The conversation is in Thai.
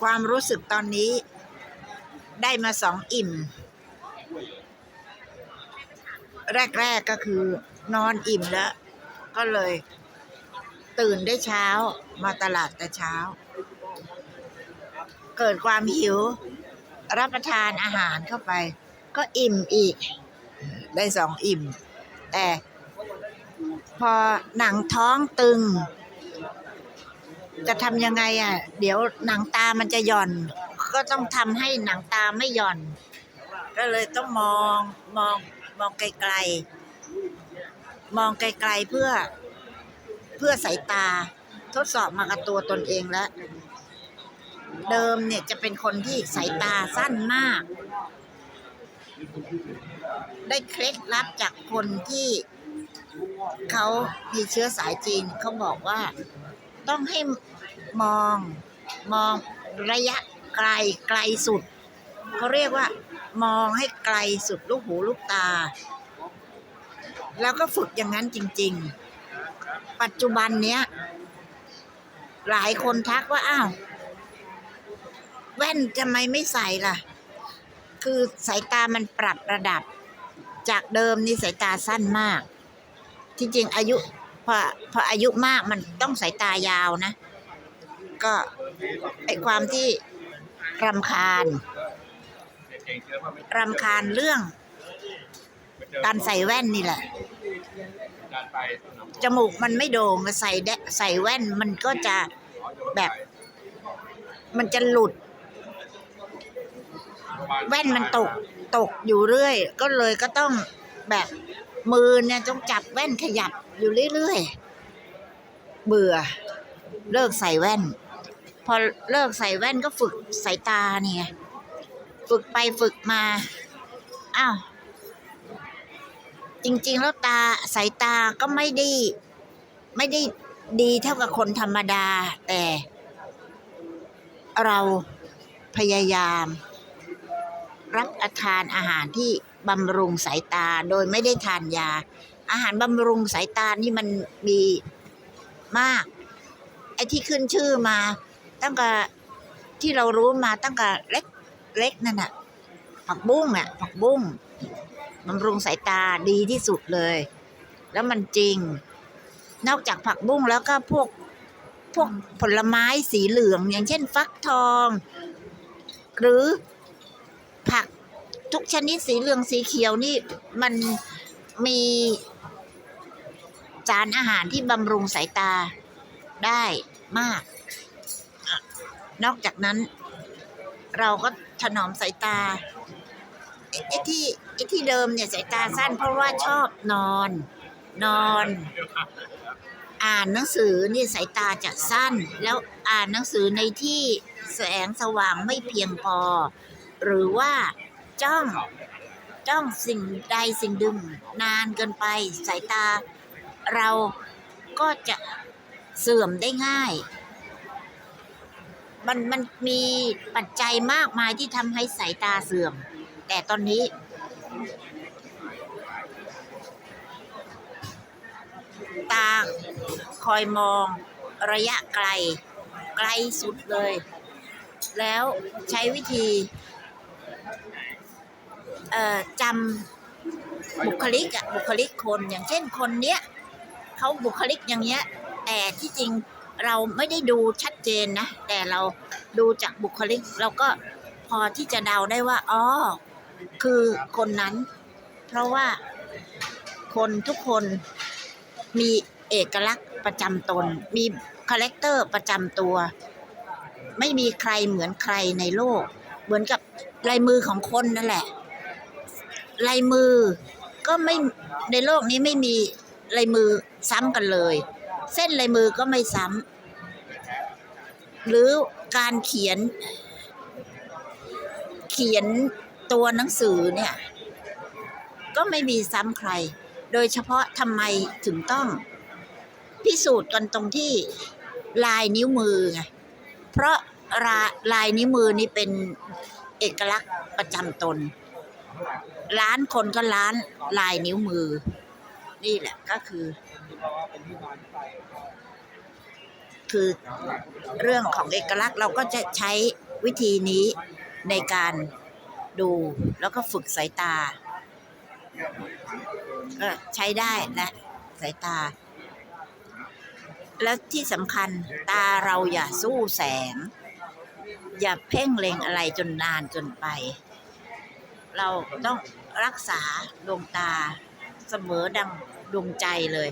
ความรู้สึกตอนนี้ได้มาสองอิ่ม แรกๆก็คือนอนอิ่มแล้ว ก็เลย ตื่นได้เช้ามาตลาดแต่เช้า เกิดความหิว รับประทานอาหารเข้าไป ก็อิ่มอีก ได้สองอิ่ม แต่พอหนังท้องตึง จะทำยังไงอะ เดี๋ยวหนังตามันจะหย่อน ก็ต้องทำให้หนังตาไม่หย่อน ก็เลยต้องมองมองมองไกลๆ มองไกลๆเพื่อเพื่อสายตา ทดสอบมากับตัวตนเองแล้ว เดิมเนี่ยจะเป็นคนที่สายตาสั้นมาก ได้เคล็ดลับจากคนที่เขามีเชื้อสายจีนเขาบอกว่า ต้องให้มองมองระยะไกลไกลสุดเขาเรียกว่า มองให้ไกลสุดลูกหูลูกตา แล้วก็ฝึกอย่างนั้นจริง ๆ ปัจจุบันเนี้ย หลายคนทักว่าอ้าวแว่นทำไมไม่ใส่ล่ะ คือสายตามันปรับระดับ จากเดิมนี่สายตาสั้นมาก ที่จริงอายุ พอพออายุมากมันต้องสายตายาวนะ ก็ไอความที่รำคาญรำคาญเรื่องการใส่แว่นนี่แหละ จมูกมันไม่โด่งใส่แดใส่แว่นมันก็จะแบบ มันจะหลุด แว่นมันตกตกอยู่เรื่อย ก็เลยก็ต้องแบบ มือเนี่ยต้องจับแว่นขยับอยู่เรื่อยๆ เบื่อ เลิกใส่แว่น พอเลิกใส่แว่นก็ฝึกสายตาเนี่ยฝึกไปฝึกมา อ้าว จริง ๆ แล้วตาสายตาก็ไม่ได้ ไม่ได้ดีเท่ากับคนธรรมดา แต่ เราพยายาม รับประทานอาหารที่ บำรุงสายตาโดยไม่ได้ทานยา อาหารบำรุงสายตานี่มันมีมาก ไอ้ที่ขึ้นชื่อมา ตั้งแต่ที่เรารู้มาตั้งแต่เล็กเล็กนั่นน่ะ ผักบุ้งอะผักบุ้งบำรุงสายตาดีที่สุดเลย แล้วมันจริง นอกจากผักบุ้งแล้วก็พวกพวกผลไม้สีเหลืองอย่างเช่น ฟักทอง หรือผัก ทุกชนิดสีเหลืองสีเขียวนี่มันมีสารอาหารที่บำรุงสายตาได้มาก นอกจากนั้น เราก็ถนอมสายตาไอ้ไอ้ที่ไอ้ที่เดิมเนี่ยสายตาสั้นเพราะว่าชอบนอน นอน อ่านหนังสือนี่สายตาจะสั้น แล้วอ่านหนังสือในที่แสงสว่างไม่เพียงพอ หรือว่า จ้อง จ้องสิ่งใดสิ่งดึงนานเกินไป สายตา เราก็จะเสื่อมได้ง่าย มันมันมีปัจจัยมากมายที่ทำให้สายตาเสื่อม แต่ตอนนี้ ตาคอยมองระยะไกล ไกลสุดเลย แล้วใช้วิธี จำบุคลิกอะบุคลิกคนอย่างเช่นคนเนี้ยเขาบุคลิกอย่างเงี้ย แต่ที่จริงเราไม่ได้ดูชัดเจนนะ แต่เราดูจากบุคลิก เราก็พอที่จะเดาได้ว่าอ๋อคือคนนั้น เพราะว่าคนทุกคนมีเอกลักษณ์ประจำตน มีคาแรคเตอร์ประจำตัว ไม่มีใครเหมือนใครในโลก เหมือนกับลายมือของคนนั่นแหละ ลายมือ ก็ไม่ในโลกนี้ไม่มีลายมือซ้ำกันเลย เส้นลายมือก็ไม่ซ้ำหรือการเขียน เขียนตัวหนังสือเนี่ย ก็ไม่มีซ้ำใคร โดยเฉพาะทำไมถึงต้อง พิสูจน์กันตรงที่ลายนิ้วมือไงเพราะลาลายนิ้วมือนี่เป็นเอกลักษณ์ประจำตน ล้านคนก็ล้านลายนิ้วมือ นี่แหละก็คือ คือเรื่องของเอกลักษณ์เราก็จะใช้วิธีนี้ในการดูแล้วก็ฝึกสายตา ก็ใช้ได้และสายตา แล้วที่สำคัญตาเราอย่าสู้แสง อย่าเพ่งเล็งอะไรจนนานจนไป เราต้องรักษาดวงตาเสมอดังดวงใจเลย